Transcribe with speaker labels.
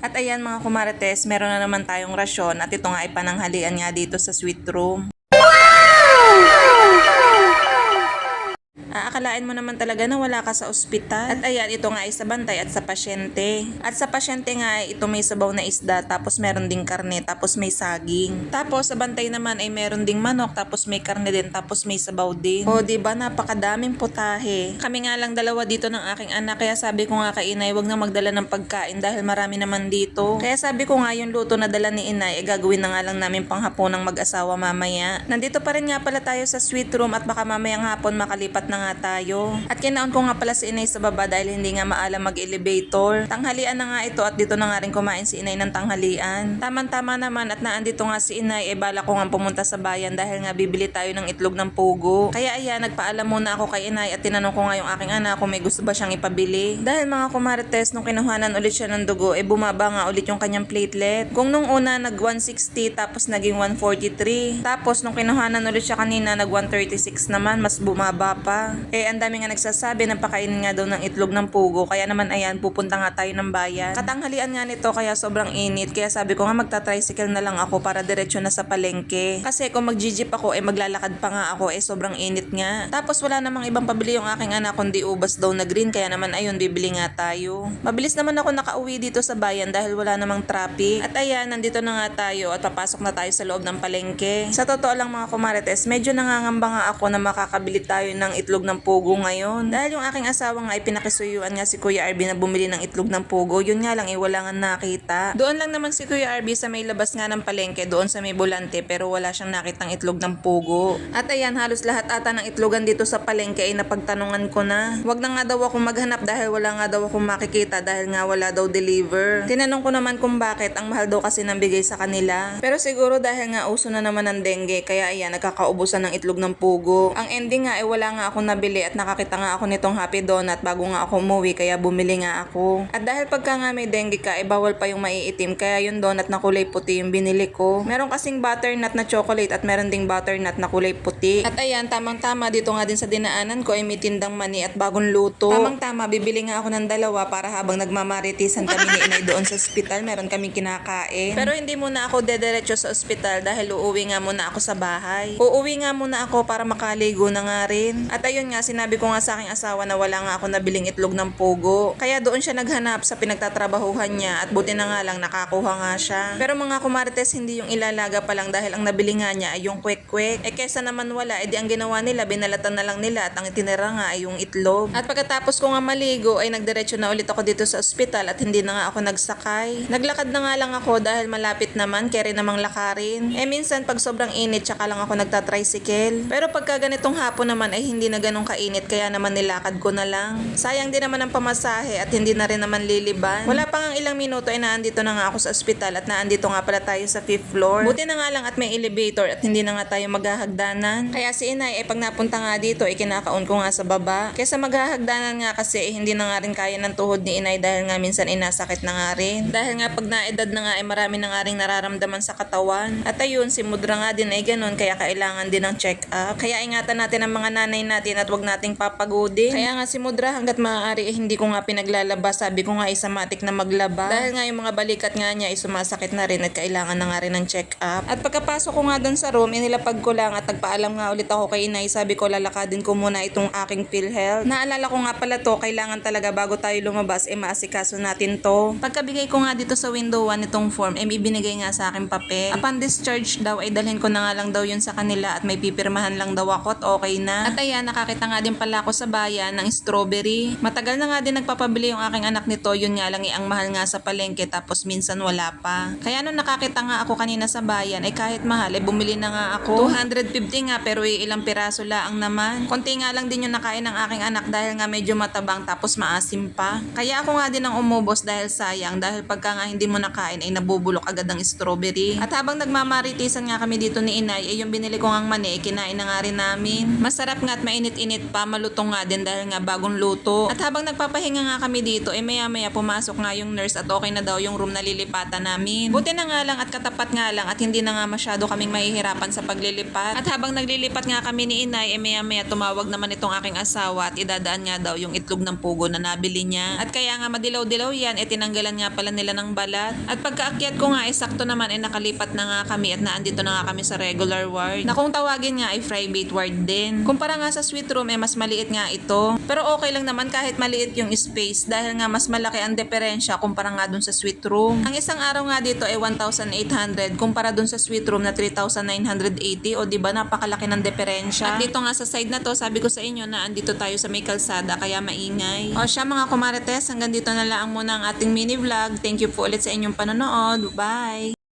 Speaker 1: At ayan mga kumarites, meron na naman tayong rasyon at ito nga ay pananghalian nga dito sa sweet room. Aakalain mo naman talaga na wala ka sa ospital. At ayan, ito nga ay sa bantay at sa pasyente. At sa pasyente nga ay ito may sabaw na isda, tapos meron ding karne, tapos may saging. Tapos sa bantay naman ay meron ding manok, tapos may karne din, tapos may sabaw din. O di ba napakadaming putahe. Kami nga lang dalawa dito ng aking anak, kaya sabi ko nga kay inay, wag na magdala ng pagkain dahil marami naman dito. Kaya sabi ko nga yung luto na dala ni inay, eh gagawin na nga lang namin panghaponang mag-asawa mamaya. Nandito pa rin nga pala tayo sa sweet room at baka mamayang hapon makalipat na nga tayo. At kinaon ko nga pala si inay sa baba dahil hindi nga maalam mag-elevator. Tanghalian na nga ito at dito na nga rin kumain si inay ng tanghalian. Taman-tama naman at naandito nga si inay, eh bala ko nga pumunta sa bayan dahil nga bibili tayo ng itlog ng pugo. Kaya ayan, nagpaalam muna ako kay inay at tinanong ko nga yung aking anak kung may gusto ba siyang ipabili. Dahil mga kumarites, nung kinuhanan ulit siya ng dugo, eh bumaba nga ulit yung kanyang platelet. Kung nung una nag 160 tapos naging 143. Tapos nung kinuhanan ulit siya kanina nag 136 naman, mas bumaba pa. Eh ang dami nga nagsasabi na pakainin nga daw ng itlog ng pugo. Kaya naman ayan, pupunta nga tayo ng bayan. Katanghalian nga nito kaya sobrang init. Kaya sabi ko nga magta-tricycle na lang ako para diretso na sa palengke. Kasi kung mag-jeep ako, eh maglalakad pa nga ako, eh sobrang init nga. Tapos wala namang ibang pabili yung aking anak kundi ubas daw na green. Kaya naman ayun, bibili nga tayo. Mabilis naman ako nakauwi dito sa bayan dahil wala namang traffic. At ayan, nandito na nga tayo at papasok na tayo sa loob ng palengke. Sa totoo lang mga kumarites, medyo nangangamba nga ako na makakabili tayo ng itlog ng pugo ngayon. Dahil yung aking asawa nga ay pinakisuyuan nga si Kuya Arby na bumili ng itlog ng pugo. Yun nga lang eh, nga nakita. Doon lang naman si Kuya Arby sa may labas nga ng palengke, doon sa may bulante, pero wala siyang nakitang itlog ng pugo. At ayan, halos lahat ata ng itlogan dito sa palengke ay napagtanungan ko na. Wag na nga daw ako maghanap dahil wala nga daw akong makikita dahil nga wala daw deliver. Tinanong ko naman kung bakit ang mahal daw kasi ng bigay sa kanila. Pero siguro dahil nga uso na naman ng dengue, kaya ayan, nagkakaubusan ng itlog ng pugo. Ang ending nga ay wala nga akong nabili at nakakita nga ako nitong Happy Donut bago nga ako umuwi kaya bumili nga ako. At dahil pagka nga may dengue ka, ay bawal pa yung maiitim kaya yung donut na kulay puti yung binili ko. Meron kasing butternut na chocolate at meron ding butternut na kulay puti. At ayan, tamang-tama dito nga din sa dinaanan ko ay may tindang mani at bagong luto. Tamang-tama, bibili nga ako ng dalawa para habang nagmamaritisan kami ni inay doon sa ospital, meron kaming kinakain. Pero hindi muna ako dederecho sa ospital dahil uuwi nga muna ako sa bahay. Uuwi nga muna ako para makaligo na nga rin. At ayun nga, sinabi ko nga sa aking asawa na wala nga ako nabiling itlog ng pugo. Kaya doon siya naghanap sa pinagtatrabahuhan niya at buti na nga lang nakakuha nga siya. Pero mga kumarites, hindi yung ilalaga pa lang dahil ang nabili nga niya ay yung kwek-kwek. Eh kesa naman wala, edi ang ginawa nila, binalatan na lang nila at ang itinira nga ay yung itlog. At pagkatapos ko nga maligo, ay nagdiretso na ulit ako dito sa ospital at hindi na nga ako nagsakay. Naglakad na nga lang ako dahil malapit naman, kaya rin namang lakarin. Eh minsan pag sobrang init, tsaka lang ako nagtatricycle. Pero pagka ganitong hapon naman ay hindi na ganong kainit, kaya naman nilakad ko na lang. Sayang din naman ang pamasahe at hindi na rin naman liliban. Wala pa nga ilang minuto ay naandito na nga ako sa ospital at naandito nga pala tayo sa fifth floor. Buti na nga lang at may elevator at hindi na nga tayo maghahagdanan. Kaya si inay ay pag napunta nga dito ay kinakaon ko nga sa baba. Kesa maghahagdanan nga kasi eh, hindi na nga rin kaya ng tuhod ni inay dahil nga minsan inasakit na nga rin. Dahil nga pag naedad na nga ay marami na nga rin nararamdaman sa katawan. At ayun, si Mudra nga din ay ganun kaya kailangan din ng check-up. Kaya ingatan natin ang mga nanay natin at wag nating papagodin. Kaya nga si Mudra hanggat maaari eh, hindi ko nga pinaglalaba. Sabi ko nga ay matik na maglaba. Dahil nga yung mga balikat nga niya ay sumasakit na rin at kailangan na nga rin ng check-up. At pagkapasok ko nga dun sa room, inilapag ko lang at nagpaalam nga ulit ako kay inay. Sabi ko lalakadin ko muna itong aking PhilHealth. Naalala ko nga pala to, kailangan talaga bago tayo lumabas, eh maasikaso natin to. Pagkabigay ko nga dito sa window 1 itong form, eh may binigay nga sa akin papel. Upon discharge daw, ay dalhin ko na nga lang daw yun sa kanila at may pipirmahan lang daw ako at okay na. At ayan, nakakita nga din pala ako sa bayan ng strawberry. Matagal na nga din nagpapabili yung aking anak nito, yun nga lang eh, ang mahal nga sa palengke tapos minsan wala pa. Kaya nung nakakita nga ako kanina sa bayan, ay kahit mahal, eh bumili na nga ako. 250 nga pero eh, ilang piraso lang naman. Konti nga lang din yung nakain ng aking anak dahil nga medyo matabang tapos maasim pa. Kaya ako nga din ang umubos dahil sayang dahil pagka nga hindi mo nakain ay nabubulok agad ang strawberry. At habang nagmamaritisan nga kami dito ni inay, ay yung binili ko ngang mani, eh, kinain na nga rin namin. Masarap nga at mainit mainit-init pa, malutong nga din dahil nga bagong luto. At habang nagpapahinga nga kami dito, eh maya maya pumasok nga yung nurse at okay na daw yung room na lilipatan namin. Buti na nga lang at katapat nga lang at hindi na nga masyado kaming mahihirapan sa paglilipat. At habang naglilipat nga kami ni inay, eh maya maya tumawag naman itong aking asawa at idadaan nga daw yung itlog ng pugo na nabili niya. At kaya nga madilaw-dilaw yan, eh tinanggalan nga pala nila ng balat. At pagkaakyat ko nga, eh sakto naman, eh nakalipat na nga kami at naandito na nga kami sa regular ward. Na kung tawagin nga ay private ward din. Kumpara nga sa suite room, eh mas maliit nga ito. Pero okay lang naman kahit maliit yung space dahil nga mas malaki ang diferensya kumpara nga dun sa suite room. Ang isang araw nga dito ay 1,800 kumpara dun sa suite room na 3,980 o di ba napakalaki ng diferensya. At dito nga sa side na to, sabi ko sa inyo na andito tayo sa may kalsada kaya maingay. O siya mga kumarites, hanggang dito na lang muna ang ating mini vlog. Thank you po ulit sa inyong panonood. Bye!